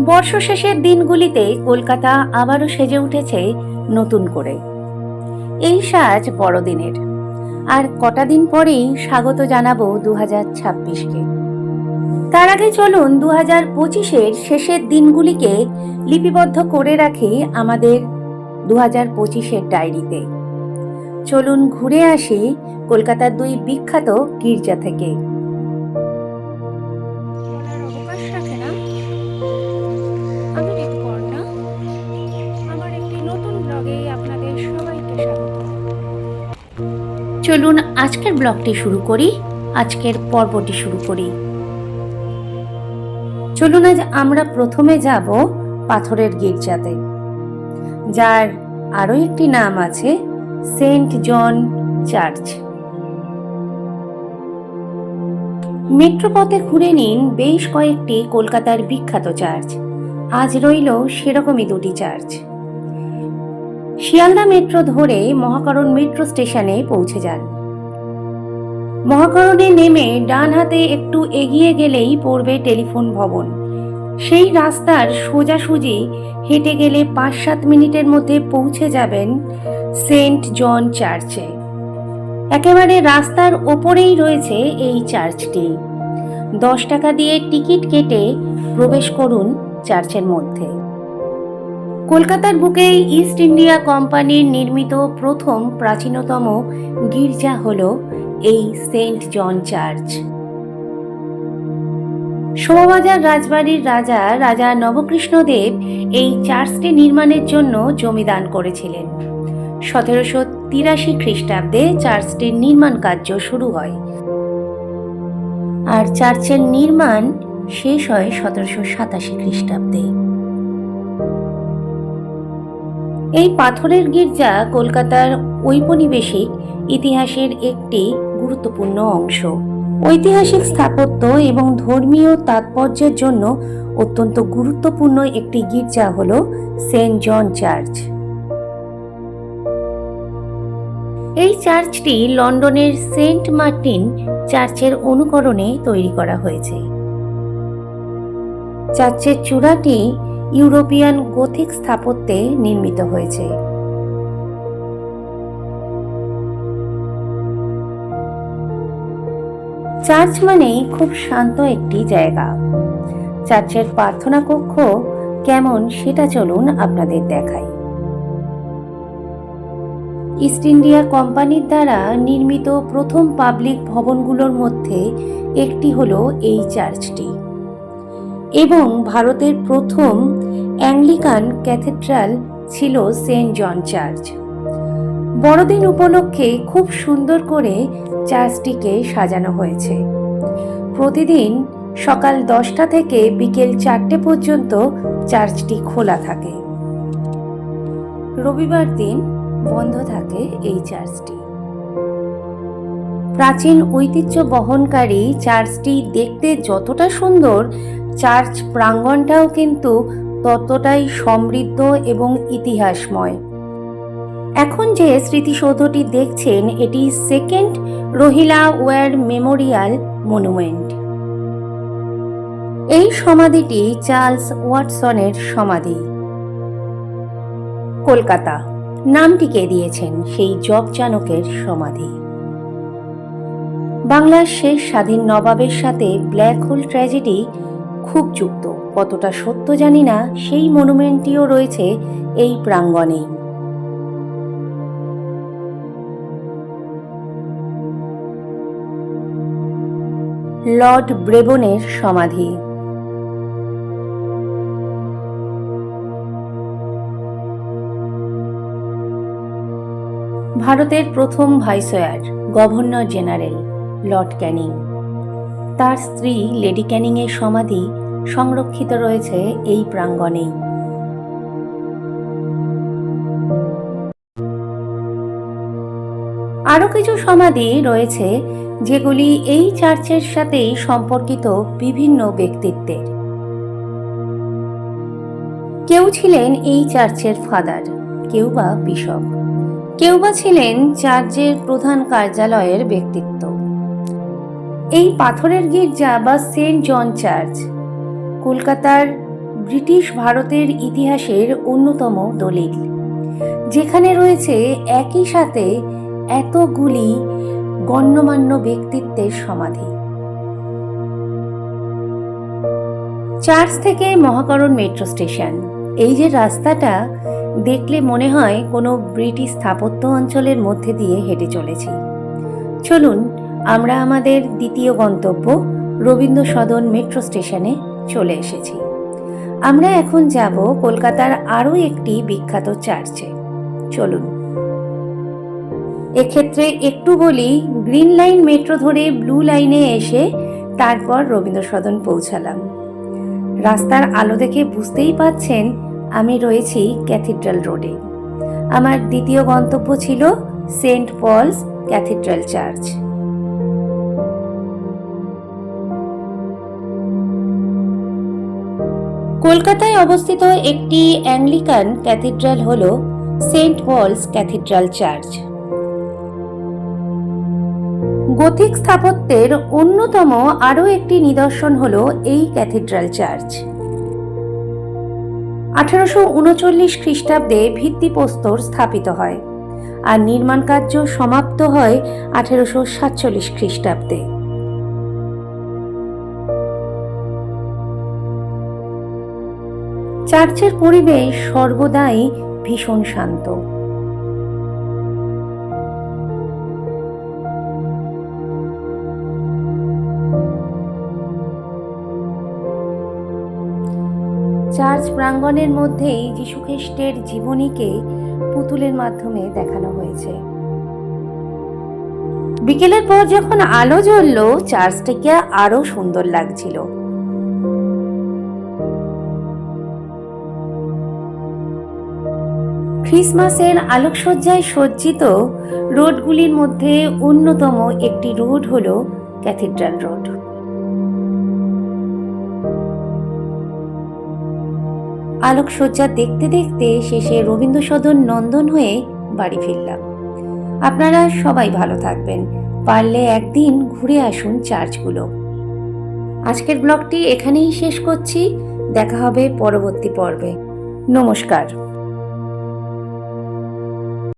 বর্ষশেষের দিনগুলিতে কলকাতা আবারও সেজে উঠেছে নতুন করে। এই সাজ বড়দিনের। আর কটা দিন পরেই স্বাগত জানাব দু হাজার ছাব্বিশকে। তার আগে চলুন দু হাজার পঁচিশের শেষের দিনগুলিকে লিপিবদ্ধ করে রাখি আমাদের দু হাজার পঁচিশের ডায়েরিতে। চলুন ঘুরে আসি কলকাতার দুই বিখ্যাত গির্জা থেকে। চলুন আজকের ব্লগটি শুরু করি, আজকের পর্বটি শুরু করি। চলুন আজ আমরা প্রথমে যাব পাথরের গির্জাতে, যার আরও একটি নাম আছে সেন্ট জন চার্চ। মেট্রোপথে ঘুরে নিন বেশ কয়েকটি কলকাতার বিখ্যাত চার্চ, আজ রইল সেরকমই দুটি চার্চ। শিয়ালদা মেট্রো ধরে মহাকরণ মেট্রো স্টেশনে পৌঁছে যান। মহাকরণে নেমে ডান হাতে একটু এগিয়ে গেলেই পড়বে টেলিফোন ভবন। সেই রাস্তার সোজাসুজি হেঁটে গেলে পাঁচ সাত মিনিটের মধ্যে পৌঁছে যাবেন সেন্ট জন চার্চে। একেবারে রাস্তার ওপরেই রয়েছে এই চার্চটি। দশ টাকা দিয়ে টিকিট কেটে প্রবেশ করুন চার্চের মধ্যে। কলকাতার বুকে ইস্ট ইন্ডিয়া কোম্পানির নির্মিত প্রথম প্রাচীনতম গির্জা হল এই সেন্ট জন চার্চ। শোভাবাজার রাজবাড়ির রাজা রাজা নবকৃষ্ণদেব এই চার্চটি নির্মাণের জন্য জমিদান করেছিলেন। সতেরোশো তিরাশি খ্রিস্টাব্দে চার্চটির নির্মাণ কার্য শুরু হয়। আর চার্চের নির্মাণ শেষ হয় সতেরোশো সাতাশি খ্রিস্টাব্দে। এই পাথরের গির্জা কলকাতার ঔপনিবেশিক ইতিহাসের একটি গুরুত্বপূর্ণ অংশ। ঐতিহাসিক স্থাপত্য এবং ধর্মীয় তাৎপর্যের জন্য অত্যন্ত গুরুত্বপূর্ণ একটি গির্জা হল সেন্ট জন চার্চ। এই চার্চটি লন্ডনের সেন্ট মার্টিন চার্চের অনুকরণে তৈরি করা হয়েছে। চার্চের চূড়াটি ইউরোপিয়ান গোথিক স্থাপত্যে নির্মিত হয়েছে। চার্চ মানেই খুব শান্ত একটি জায়গা। চার্চের প্রার্থনা কক্ষ কেমন সেটা চলুন আপনাদের দেখাই। ইস্ট ইন্ডিয়া কোম্পানির দ্বারা নির্মিত প্রথম পাবলিক ভবনগুলোর মধ্যে একটি হলো এই চার্চটি। এবং ভারতের প্রথম অ্যাংলিকান ক্যাথেড্রাল ছিল সেন্ট জন চার্চ। বড়দিন উপলক্ষে খুব সুন্দর করে চার্চটিকে সাজানো হয়েছে। প্রতিদিন সকাল দশটা থেকে বিকেল চারটে পর্যন্ত চার্চটি খোলা থাকে। রবিবার দিন বন্ধ থাকে এই চার্চটি। প্রাচীন ঐতিহ্য বহনকারী চার্চটি দেখতে যতটা সুন্দর, চার্চ প্রাঙ্গণটাও কিন্তু ততটাই সমৃদ্ধ এবং ইতিহাসময়। এখন যে স্মৃতিসৌধটি দেখছেন, এটি second Rohilla war memorial monument. এই সমাধিটি চার্লস ওয়াটসনের সমাধি। কলকাতা। নামটিকে দিয়েছেন সেই জব চানকের সমাধি। বাংলার শেষ স্বাধীন নবাবের সাথে ব্ল্যাক হোল ট্র্যাজেডি খুব যুক্ত। কতটা সত্য জানি না, সেই মনুমেন্টটিও রয়েছে এই প্রাঙ্গণেই লর্ড ব্রেবনের সমাধি। ভারতের প্রথম viceroy governor general. Lord Canning. তার স্ত্রী লেডি ক্যানিংয়ের সমাধি সংরক্ষিত রয়েছে এই প্রাঙ্গণেই। আরও কিছু সমাধি রয়েছে যেগুলি এই চার্চের সাথেই সম্পর্কিত বিভিন্ন ব্যক্তিত্বের। কেউ ছিলেন এই চার্চের ফাদার, কেউ বা বিশপ। কেউ বা ছিলেন চার্চের প্রধান কার্যালয়ের ব্যক্তিত্ব। এই পাথরের গির্জা বা সেন্ট জন চার্চ, কলকাতার ব্রিটিশ ভারতের ইতিহাসের অন্যতম দলিল। যেখানে রয়েছে একই সাথে এতগুলি গণ্যমান্য ব্যক্তিত্বের সমাধি। চার্চ থেকে মহাকরণ মেট্রো স্টেশন, এই যে রাস্তাটা দেখলে মনে হয় কোনো ব্রিটিশ স্থাপত্য অঞ্চলের মধ্যে দিয়ে হেঁটে চলেছি। চলুন আমরা আমাদের দ্বিতীয় গন্তব্য রবীন্দ্র সদন মেট্রো স্টেশনে চলে এসেছি। আমরা এখন যাব কলকাতার আরও একটি বিখ্যাত চার্চে। চলুন। এক্ষেত্রে একটু বলি, গ্রিন লাইন মেট্রো ধরে ব্লু লাইনে এসে তারপর রবীন্দ্র সদন পৌঁছালাম। রাস্তার আলো দেখে বুঝতেই পাচ্ছেন, আমি রয়েছি ক্যাথিড্রাল রোডে। আমার দ্বিতীয় গন্তব্য ছিল সেন্ট পলস ক্যাথিড্রাল চার্চ। কলকাতায় অবস্থিত একটি অ্যাংলিকান ক্যাথিড্রাল হল Saint Paul's cathedral church. Gothic স্থাপত্যের অন্যতম আরও একটি নিদর্শন হল এই ক্যাথিড্রাল চার্চ। আঠারোশো উনচল্লিশ খ্রিস্টাব্দে ভিত্তিপ্রস্তর স্থাপিত হয় আর নির্মাণ কার্য সমাপ্ত হয় আঠারোশো সাতচল্লিশ খ্রিস্টাব্দে। চার্চের পরিবেশ সর্বদাই ভীষণ শান্ত। চার্চ প্রাঙ্গণের মধ্যেই যীশুখ্রিস্টের জীবনীকে পুতুলের মাধ্যমে দেখানো হয়েছে। বিকেলের পর যখন আলো জ্বলল, চার্চটাকে আরও সুন্দর লাগছিল। ক্রিসমাসের আলোকসজ্জায় সজ্জিত রোডগুলির মধ্যে অন্যতম একটি রোড হল ক্যাথিড্রাল রোড। আলোকসজ্জা দেখতে দেখতে শেষে রবীন্দ্রসদন নন্দন হয়ে বাড়ি ফিরলাম। আপনারা সবাই ভালো থাকবেন। পারলে একদিন ঘুরে আসুন চার্চগুলো। আজকের ব্লগটি এখানেই শেষ করছি। দেখা হবে পরবর্তী পর্বে। নমস্কার।